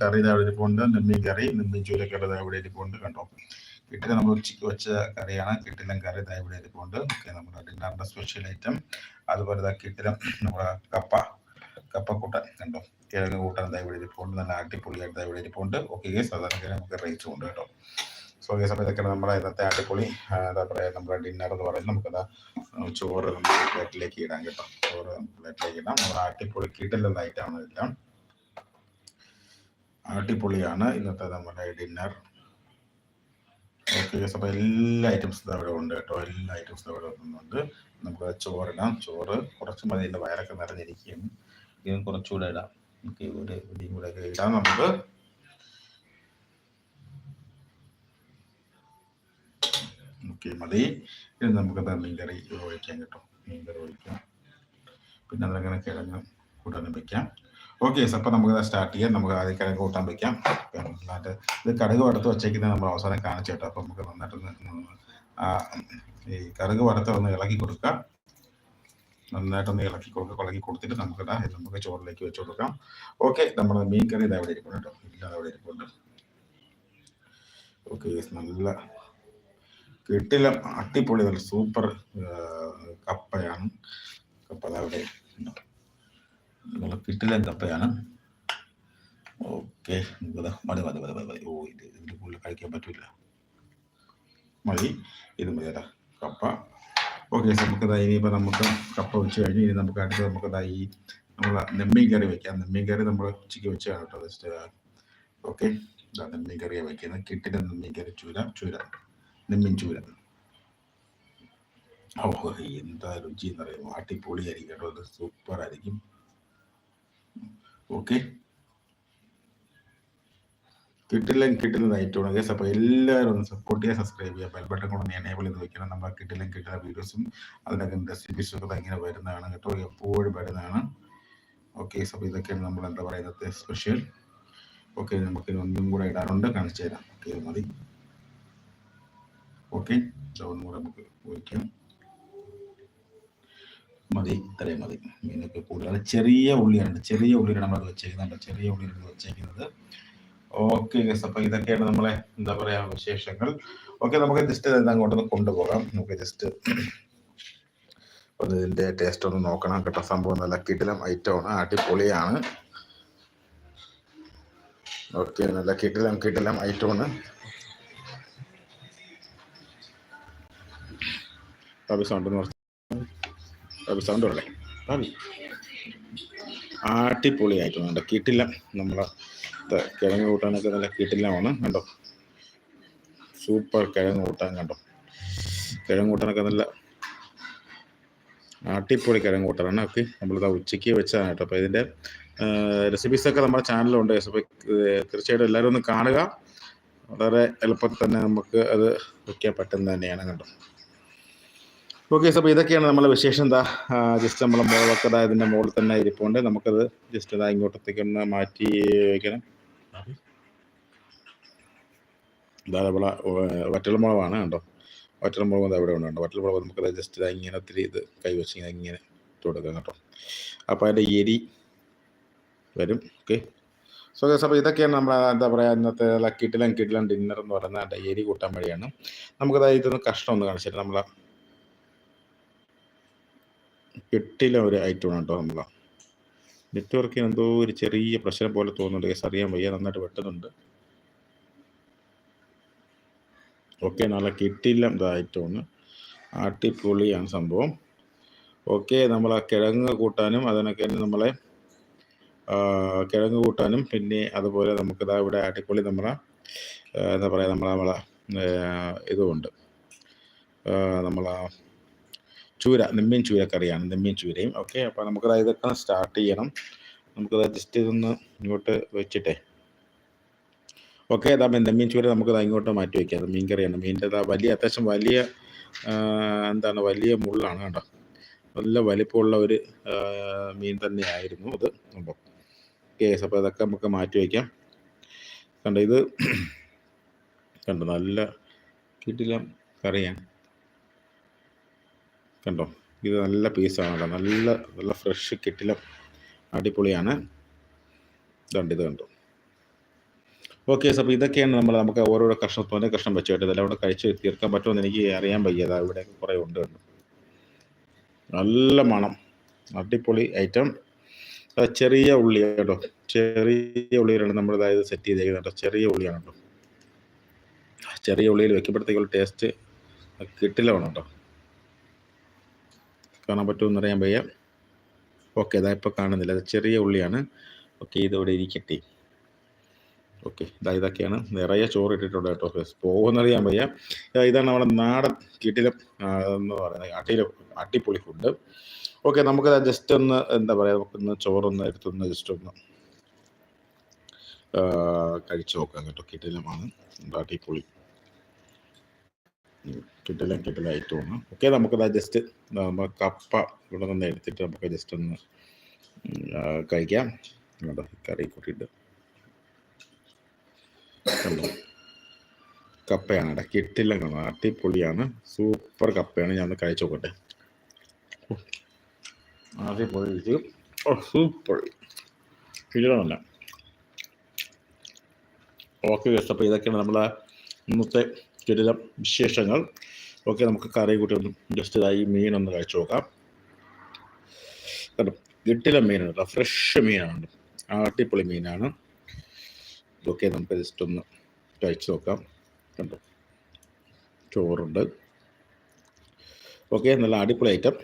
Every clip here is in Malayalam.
കറി ഇതാ ഇവിടെ ഇരിപ്പുണ്ട് നെമ്മീൻ കറി നെമ്മീൻ ചൂരക്കറി ഇതാ ഇവിടെ ഇരിപ്പുണ്ട് കണ്ടോ? കിട്ടില്ല നമ്മൾ ഉച്ചയ്ക്ക് വെച്ച കറിയാണ് കിട്ടിലൻ കറി ഇതാ ഇവിടെ ഇരിപ്പുണ്ട് ഓക്കെ നമ്മുടെ ഡിന്നറിന്റെ സ്പെഷ്യൽ ഐറ്റം അതുപോലെ ഇതാ കിട്ടിലം നമ്മുടെ കപ്പ കപ്പക്കൂട്ടൻ കണ്ടോ? കിഴങ്ങ് കൂട്ടൻ ഇതാ ഇവിടെ ഇരിപ്പുണ്ട് നല്ല അടിപൊളിയായിട്ട് ഇതാ ഇവിടെ ഇരിപ്പുണ്ട് ഓക്കെ സാധാരണ നമുക്ക് റേറ്റ് ഉണ്ട് കേട്ടോ. സോ ഈ സമയത്തൊക്കെ നമ്മുടെ ഇന്നത്തെ അടിപൊളി എന്താ പറയുക നമ്മുടെ ഡിന്നർ എന്ന് പറയുന്നത്. നമുക്കത് ചോറ് നമുക്ക് പ്ലേറ്റിലേക്ക് ഇടാം കേട്ടോ. ചോറ് പ്ലേറ്റിലേക്ക് ഇടാം. നമ്മുടെ അടിപൊളി കിട്ടില്ല ഐറ്റമാണ് ഇതെല്ലാം. അടിപൊളിയാണ്. ഇന്നത്തെ നമ്മുടെ ഡിന്നർ. ഓക്കെ അപ്പോൾ എല്ലാ ഐറ്റംസും അവിടെ ഉണ്ട് കേട്ടോ. എല്ലാ ഐറ്റംസും അവിടെ ഉണ്ട് നമുക്ക് ചോറിടാം. ചോറ് കുറച്ച് മതി. എന്റെ വയറൊക്കെ നിറഞ്ഞിരിക്കും ഇതും കുറച്ചുകൂടെ ഇടാം. ഓക്കെ ഇവിടെ ഇവിടെയും കൂടെ ഒക്കെ ഇടാം. നമുക്ക് ഓക്കെ മതി. ഇനി നമുക്ക് മീൻ കറി ഒഴിക്കാം കേട്ടോ. മീൻ കറി ഒഴിക്കാം. പിന്നെ അതങ്ങനെ കിഴങ്ങ് കൂടാനും വെക്കാം. ഓക്കെ അപ്പം നമുക്ക് സ്റ്റാർട്ട് ചെയ്യാം. നമുക്ക് ആദ്യം കിഴങ്ങ് കൂട്ടാൻ വയ്ക്കാം നന്നായിട്ട് ഇത് കടുക് വറുത്ത് വച്ചേക്കുന്നത് നമ്മൾ അവസാനം കാണിച്ചു കേട്ടോ. അപ്പോൾ നമുക്ക് നന്നായിട്ടൊന്ന് ഈ കടുക് വറുത്ത് ഒന്ന് ഇളക്കി കൊടുക്കുക നന്നായിട്ടൊന്ന് ഇളക്കി കൊടുക്കുക ഇളക്കി കൊടുത്തിട്ട് നമുക്ക് നമുക്ക് ചോറിലേക്ക് വെച്ച് കൊടുക്കാം. ഓക്കെ നമ്മുടെ മീൻ കറി ഇത് അവിടെ ഇരിക്കണം കേട്ടോ. ഇല്ലാതെ അവിടെ ഇരിക്കുന്നുണ്ട് ഓക്കെ നല്ല കിട്ടില്ല. അടിപൊളി നല്ല സൂപ്പർ കപ്പയാണ്. കപ്പ അവിടെ ഉണ്ട്. കിട്ടില്ല കപ്പയാണ് ഓക്കെ മതി മതി മതി മതി ഓ ഇത് ഇതിന്റെ കൂടുതൽ കഴിക്കാൻ പറ്റില്ല മതി ഇത് മതി അതാ കപ്പ. ഓക്കെ നമുക്ക് ദാ ഇനിയിപ്പോൾ നമുക്ക് കപ്പ വെച്ച് കഴിഞ്ഞ് ഇനി നമുക്ക് അടുത്ത് നമുക്ക് ദാ ഈ നമ്മൾ നെമ്മീൻ കറി വെക്കാം. നെമ്മീൻ കറി നമ്മൾ ഉച്ചയ്ക്ക് വെച്ചാണ് കേട്ടോ ജസ്റ്റ് ഓക്കെ നെമ്മീൻ കറിയാണ് വെക്കുന്നത്. കിട്ടില്ല നെമ്മീൻ കറി. ചൂര ചൂര. നെമ്മീൻ ചൂര. ഓ എന്താ രുചി എന്ന് പറയുമ്പോൾ അടിപൊളിയായിരിക്കും കേട്ടോ അത് സൂപ്പർ ആയിരിക്കും ഓക്കെ. കിട്ടില്ല കിട്ടുന്നത് ഏറ്റവും ഗേസ് അപ്പോൾ എല്ലാവരും ഒന്ന് സപ്പോർട്ട് ചെയ്യുക സബ്സ്ക്രൈബ് ചെയ്യുക. ബെൽ ബട്ടൺ ഒന്ന് എനേബിൾ ചെയ്ത് വെക്കണം. നമ്മൾ കിട്ടില്ല കിട്ടുന്ന വീഡിയോസും അതിനൊക്കെ റെസിപ്പീസും ഒക്കെ ഇങ്ങനെ വരുന്നതാണ് കേട്ടോ. എപ്പോഴും വരുന്നതാണ്. ഓക്കെ അപ്പോൾ ഇതൊക്കെയാണ് നമ്മൾ എന്താ പറയുന്നത് സ്പെഷ്യൽ ഓക്കെ നമുക്ക് ഒന്നും കൂടെ ഇടാറുണ്ട്. കാണിച്ചു തരാം. ഓക്കെ മതി. ഓക്കെ ഒന്നും കൂടെ നമുക്ക് ഒഴിക്കാം മതി ഇത്രയും മതി. മീനൊക്കെ കൂടുതൽ ചെറിയ ഉള്ളിയാണ്. ചെറിയ ഉള്ളിയാണ് നമ്മൾ വെച്ചേക്കുന്നുണ്ട് ചെറിയ ഉള്ളിയാണ് വെച്ചേക്കുന്നത്. ഓക്കെ ഗസ് അപ്പൊ ഇതൊക്കെയാണ് നമ്മളെ എന്താ പറയാ വിശേഷങ്ങൾ. ഓക്കെ നമുക്ക് ജസ്റ്റ് അങ്ങോട്ടൊന്ന് കൊണ്ടുപോകാം. നമുക്ക് ജസ്റ്റ് ഒന്ന് ഇതിന്റെ ടേസ്റ്റ് ഒന്ന് നോക്കണം. കേട്ടോ സംഭവം നല്ല കിടിലം ഐറ്റമാണ് അടിപൊളിയാണ്. ഓക്കെ നല്ല കിടിലം കിടിലം ഐറ്റമാണ് സൗണ്ട് സൗണ്ട് പറയേ ഭാവി അടിപൊളിയായിട്ടുണ്ട് കിട്ടില്ല. നമ്മളെ കിഴങ്ങ് കൂട്ടാനൊക്കെ നല്ല കിട്ടില്ലമാണ് കണ്ടോ. സൂപ്പർ കിഴങ്ങ് കൂട്ടാൻ കണ്ടോ. കിഴങ്ങ് കൂട്ടാനൊക്കെ നല്ല ആട്ടിപ്പൊളി കിഴങ്ങ് കൂട്ടാനാണ്. ഓക്കെ. നമ്മളിത് ഉച്ചയ്ക്ക് വെച്ചതാണ് കേട്ടോ. അപ്പോൾ ഇതിന്റെ റെസിപ്പീസൊക്കെ നമ്മുടെ ചാനലിലുണ്ട് തീർച്ചയായിട്ടും എല്ലാവരും ഒന്ന് കാണുക. വളരെ എളുപ്പത്തിൽ തന്നെ നമുക്ക് അത് വയ്ക്കാൻ പറ്റുന്ന തന്നെയാണ് കണ്ടോ. ഓക്കെ അപ്പോൾ ഇതൊക്കെയാണ് നമ്മളെ വിശേഷം. എന്താ ജസ്റ്റ് നമ്മളെ മോളൊക്കെ അതായത് ഇതിന്റെ തന്നെ ഇരിപ്പുണ്ട്. നമുക്കത് ജസ്റ്റ് അതാ ഇങ്ങോട്ടത്തേക്ക് ഒന്ന് മാറ്റി വയ്ക്കണം. ഇതാ നമ്മളെ വറ്റൽമുളകാണ് കണ്ടോ? വറ്റൽമുളക് അത് ഇവിടെ ഉണ്ട് വറ്റൽമുളക് നമുക്കത് ജസ്റ്റ് ഇങ്ങനെ ഒത്തിരി ഇത് കൈ വെച്ച് ഇങ്ങനെ ഇട്ട് കൊടുക്കാം കേട്ടോ. അപ്പോൾ അതിന്റെ എരി വരും. ഓക്കെ സോ ഗസ് അപ്പോൾ ഇതൊക്കെയാണ് നമ്മൾ എന്താ പറയുക ഇന്നത്തെ ലക്കിട്ടിലും കിട്ടിലും ഡിന്നർ എന്ന് പറയുന്ന എരി കൂട്ടാൻ വഴിയാണ്. നമുക്കത് ഇതൊന്ന് കഷ്ണം ഒന്ന് കാണിച്ചിട്ട് നമ്മളെ കിട്ടില ഒരു ഐറ്റമാണ് കേട്ടോ നമ്മളെ. നെറ്റ്വർക്കിന് എന്തോ ഒരു ചെറിയ പ്രശ്നം പോലെ തോന്നുന്നുണ്ട്. കേസ് അറിയാൻ വയ്യ. നന്നായിട്ട് വെട്ടുന്നുണ്ട്. ഓക്കെ നല്ല കിട്ടില്ല. ഇതായിട്ടൊന്ന് അടിപൊളിയാണ് സംഭവം. ഓക്കെ നമ്മൾ ആ കിഴങ്ങ് കൂട്ടാനും അതിനൊക്കെ നമ്മളെ കിഴങ്ങ് കൂട്ടാനും പിന്നെ അതുപോലെ നമുക്കിതാ ഇവിടെ അടിപൊളി നമ്മളെ എന്താ പറയുക നമ്മളെ നമ്മളെ ഇതുമുണ്ട്. നമ്മളെ ചൂര നെമ്മീൻ ചൂരക്കറിയാണ് നെമ്മീൻ ചൂരയും. ഓക്കെ അപ്പോൾ നമുക്കത് ഇതൊക്കെ സ്റ്റാർട്ട് ചെയ്യണം. നമുക്കത് ജസ്റ്റ് ഇതൊന്ന് ഇങ്ങോട്ട് വെച്ചിട്ടേ. ഓക്കെ അതാ നെമ്മീൻ ചൂര നമുക്കത് ഇങ്ങോട്ട് മാറ്റി വയ്ക്കാം അത് മീൻ കറിയാണ്. മീനിന്റെ അതാ വലിയ അത്യാവശ്യം വലിയ എന്താണ് വലിയ മുള്ളാണ് കേട്ടോ നല്ല വലിപ്പമുള്ള ഒരു മീൻ തന്നെയായിരുന്നു അത്. സംഭവം കേസ് അപ്പോൾ അതൊക്കെ നമുക്ക് മാറ്റി വയ്ക്കാം കണ്ടോ ഇത് കണ്ടോ നല്ല കിട്ടില്ല കറിയാണ്. കണ്ടോ? ഇത് നല്ല പീസാണ് കേട്ടോ. നല്ല നല്ല ഫ്രഷ് കിട്ടില്ല അടിപൊളിയാണ്. ഇതുണ്ട് ഇത് കണ്ടോ ഓക്കെ അപ്പോൾ ഇതൊക്കെയാണ് നമ്മൾ നമുക്ക് ഓരോരോ കഷ്ണം തോന്നിയ കഷ്ണം വെച്ച് കേട്ടത്. ഇതെല്ലാം കൂടെ കഴിച്ച് തീർക്കാൻ പറ്റുമെന്ന് എനിക്ക് അറിയാൻ വയ്യത് ഇവിടെ കുറേ ഉണ്ട് കണ്ടു നല്ല മണം. അടിപൊളി ഐറ്റം ചെറിയ ഉള്ളി കേട്ടോ. ചെറിയ ഉള്ളിയിലാണ് നമ്മൾ അതായത് സെറ്റ് ചെയ്തേക്കുന്നത് കേട്ടോ. ചെറിയ ഉള്ളിയാണ് കേട്ടോ. ചെറിയ ഉള്ളിയിൽ വെക്കുമ്പോഴത്തേക്കുള്ള ടേസ്റ്റ് കിട്ടില്ല വേണം കേട്ടോ. കാണാൻ പറ്റുമെന്ന് അറിയാൻ വയ്യ. ഓക്കെ ഇതാ ഇപ്പോൾ കാണുന്നില്ല. അത് ചെറിയ ഉള്ളിയാണ്. ഓക്കെ ഇതോടെ ഇരിക്കട്ടെ. ഓക്കെ ഇതാ ഇതൊക്കെയാണ്. നിറയെ ചോറ് ഇട്ടിട്ടുണ്ട് കേട്ടോ പോകുന്നറിയാൻ വയ്യ. ഇതാണ് നമ്മുടെ നാടൻ കിട്ടിലും എന്ന് പറയുന്നത് അട്ടിയിലും അടിപൊളി ഫുഡ് ഓക്കെ നമുക്ക് ജസ്റ്റ് ഒന്ന് എന്താ പറയുക നമുക്കൊന്ന് ചോറൊന്ന് എടുത്തൊന്ന് ജസ്റ്റ് ഒന്ന് കഴിച്ചു നോക്കാം കേട്ടോ. കിട്ടിലമാണ് അടിപൊളി. കിട്ടില്ല കിട്ടില്ലായി തോന്നുന്നു ഓക്കെ നമുക്കത് ജസ്റ്റ് കപ്പ ഇവിടെ നിന്ന് എടുത്തിട്ട് നമുക്ക് ജസ്റ്റ് ഒന്ന് കഴിക്കാം. കേട്ടോ കറി കൂട്ടിയിട്ട്. കണ്ടോ? കപ്പയാണ് കേട്ടോ കിട്ടില്ല കണ്ടോ? അടിപൊളിയാണ്. സൂപ്പർ കപ്പയാണ്. ഞാൻ കഴിച്ചു നോക്കട്ടെ. അടിപൊളി സൂപ്പർ. കിട്ടണമല്ല ഓക്കെ അപ്പോൾ ഇതൊക്കെയാണ് നമ്മളെ ഇന്നത്തെ കിടിലം വിശേഷങ്ങൾ. ഓക്കെ നമുക്ക് കറി കൂട്ടി ഒന്ന് ജസ്റ്റ് ഇതായി മീൻ ഒന്ന് കഴിച്ചു നോക്കാം. കണ്ടോ? കിട്ടില മീനാണ് കേട്ടോ ഫ്രഷ് മീനാണ്. അടിപൊളി മീനാണ്. ഇതൊക്കെ നമുക്ക് ജസ്റ്റ് ഒന്ന് കഴിച്ചു നോക്കാം. കണ്ടോ? ചോറുണ്ട്. ഓക്കെ നല്ല അടിപൊളി ഐറ്റം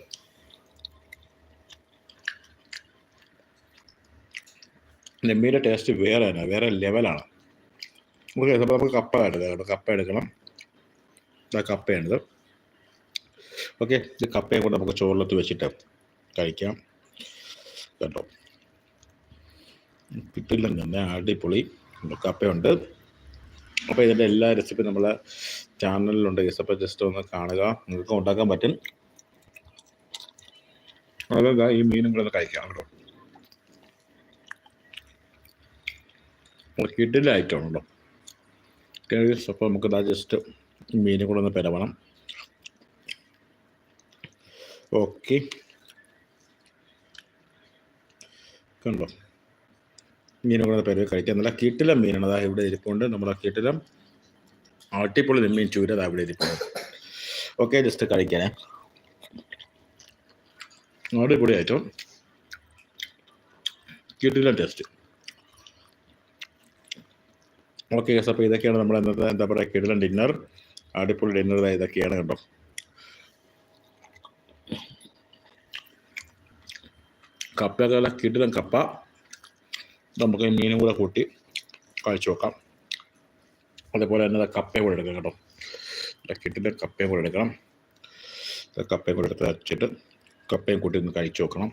നെമ്മീന്റെ ടേസ്റ്റ് വേറെ തന്നെ വേറെ ലെവലാണ് അപ്പോൾ നമുക്ക് കപ്പ എടുക്കാം കേട്ടോ കപ്പ എടുക്കണം. ഇതാ കപ്പയാണിത്. ഓക്കെ ഇത് കപ്പയും കൂടെ നമുക്ക് ചോറിലത്ത് വെച്ചിട്ട് കഴിക്കാം. കേട്ടോ കിട്ടില്ല തന്നെ അടിപൊളി കപ്പയുണ്ട്. അപ്പോൾ ഇതിന്റെ എല്ലാ റെസിപ്പി നമ്മളെ ചാനലിലുണ്ട് ഗസ് അപ്പോൾ ജസ്റ്റ് ഒന്ന് കാണുക. നിങ്ങൾക്ക് ഉണ്ടാക്കാൻ പറ്റും. അതാ ഈ മീനും കൂടെ കഴിക്കാം. കേട്ടോ കിട്ടില്ല ഐറ്റം ഉണ്ടോ അപ്പോൾ നമുക്ക് ജസ്റ്റ് മീനും കൂടെ ഒന്ന് പെരവണം. ഓക്കെ. കണ്ടോ? മീനും കൂടെ പെരവ് കഴിക്കാം. നല്ല കിട്ടില മീനാണ്. അതാ ഇവിടെ ഇരിപ്പുണ്ട്. നമ്മളെ കിട്ടിലം. ആട്ടിപ്പൊളി നെമ്മീൻ ചൂര അതാ ഇവിടെ ഇരിപ്പുണ്ട്. ഓക്കെ ജസ്റ്റ് കഴിക്കാനേ അടിപൊളി ആയിട്ടോ കിട്ടില്ല ടേസ്റ്റ്. ഓക്കെ അപ്പോൾ ഇതൊക്കെയാണ് നമ്മൾ ഇന്നത്തെ എന്താ പറയുക കിടിലൻ ഡിന്നർ. അടിപൊളി ഡിന്നർ ഇതൊക്കെയാണ് കേട്ടോ കപ്പയൊക്കെ കിടിലൻ കപ്പ. നമുക്ക് മീനും കൂടെ കൂട്ടി കഴിച്ചു നോക്കാം അതേപോലെ തന്നെ കപ്പയും കൂടെ എടുക്കാം കേട്ടോ. കിട്ടിലെ കപ്പയും കൂടെ എടുക്കണം. കപ്പയും കൂടെ എടുത്ത് വെച്ചിട്ട് കപ്പയും കൂട്ടി ഒന്ന് കഴിച്ചു നോക്കണം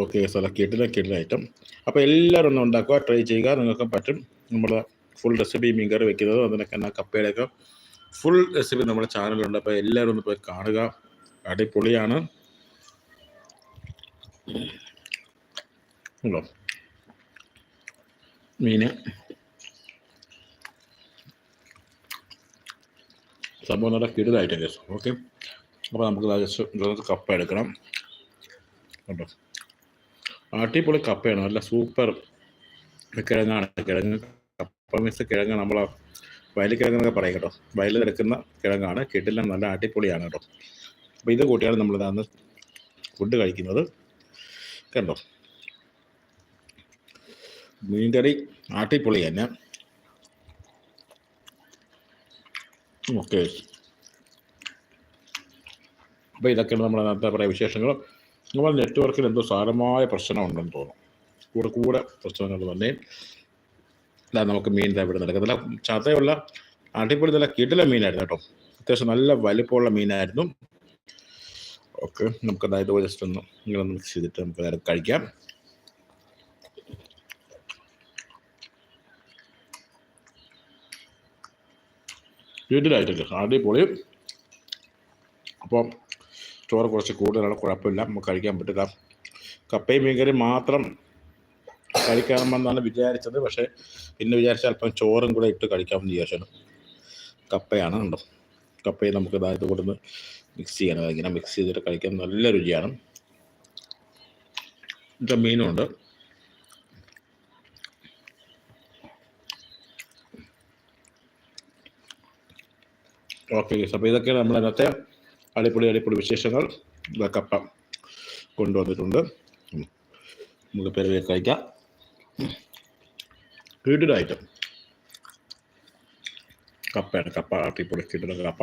ഓക്കെ സാറേ കിട്ടില്ല കിട്ടില്ല ഐറ്റം അപ്പോൾ എല്ലാവരും ഒന്ന് ഉണ്ടാക്കുക ട്രൈ ചെയ്യുക. നിങ്ങൾക്ക് പറ്റും. നമ്മൾ ഫുൾ റെസിപ്പി മീൻ കറി വെക്കുന്നത് അതിനൊക്കെ എന്നാൽ കപ്പയുടെയൊക്കെ ഫുൾ റെസിപ്പി നമ്മുടെ ചാനലുണ്ട് അപ്പോൾ എല്ലാവരും ഒന്ന് പോയി കാണുക. അടിപൊളിയാണ്. മീന് സംഭവം നല്ല കിടുതായിട്ട് കേസ് ഓക്കെ. അപ്പോൾ നമുക്ക് ജസ്റ്റ് കപ്പ എടുക്കണം. കേട്ടോ അടിപൊളി കപ്പയാണ്. നല്ല സൂപ്പർ കിഴങ്ങാണ്. കിഴങ്ങ് കപ്പ മീൻസ് കിഴങ്ങ് നമ്മളെ വയലിൽ കിഴങ്ങെന്നൊക്കെ പറയും കേട്ടോ. വയലിൽ എടുക്കുന്ന കിഴങ്ങാണ്. കിട്ടില്ല നല്ല അടിപൊളിയാണ് കേട്ടോ. അപ്പോൾ ഇത് കൂട്ടിയാണ് നമ്മൾ ഫുഡ് കഴിക്കുന്നത്. കണ്ടോ? മീൻകറി ആട്ടിപ്പൊളി തന്നെ. ഓക്കെ. അപ്പോൾ ഇതൊക്കെയാണ് നമ്മൾ എന്താ പറയുക വിശേഷങ്ങൾ നമ്മൾ നെറ്റ്വർക്കിൽ എന്തോ സാരമായ പ്രശ്നമുണ്ടെന്ന് തോന്നുന്നു. കൂടെ കൂടെ പ്രശ്നങ്ങൾ തന്നെ നമുക്ക് മീൻ ഇതാ ഇവിടെ നടക്കുന്നില്ല ചതയുള്ള അടിപൊളി നല്ല കിടില മീനായിരുന്നു കേട്ടോ. അത്യാവശ്യം നല്ല വലിപ്പമുള്ള മീനായിരുന്നു. ഓക്കെ നമുക്ക് അതായത് ജസ്റ്റ് ഒന്ന് ഇങ്ങനെ മിക്സ് ചെയ്തിട്ട് നമുക്ക് നേരം കഴിക്കാം. വീട്ടിലായിട്ടില്ല അടിപൊളി. അപ്പോൾ ചോറ് കുറച്ച് കൂടുതലാണ് കുഴപ്പമില്ല. നമുക്ക് കഴിക്കാൻ പറ്റില്ല കപ്പയും മീൻകറി മാത്രം കഴിക്കാമെന്നാണ് വിചാരിച്ചത്. പക്ഷേ പിന്നെ വിചാരിച്ച അല്പം ചോറും കൂടെ ഇട്ട് കഴിക്കാമെന്ന് വിചാരിച്ചു. കപ്പയാണ് കണ്ടോ? കപ്പയെ നമുക്ക് ദാരത്ത് കൊടുന്ന് മിക്സ് ചെയ്യണം. ഇങ്ങനെ മിക്സ് ചെയ്തിട്ട് കഴിക്കാൻ നല്ല രുചിയാണ്. ഇത് മീനുണ്ട്. ഓക്കെ അപ്പോൾ ഇതൊക്കെയാണ് നമ്മൾ അതിനകത്തെ അടിപൊളി അടിപൊളി വിശേഷങ്ങൾ. കപ്പ കൊണ്ടുവന്നിട്ടുണ്ട്. നമുക്ക് പേര് കഴിക്കാം കിടിലായിട്ട് കപ്പയാണ് കപ്പ അട്ടിപ്പൊളി കിടില കപ്പ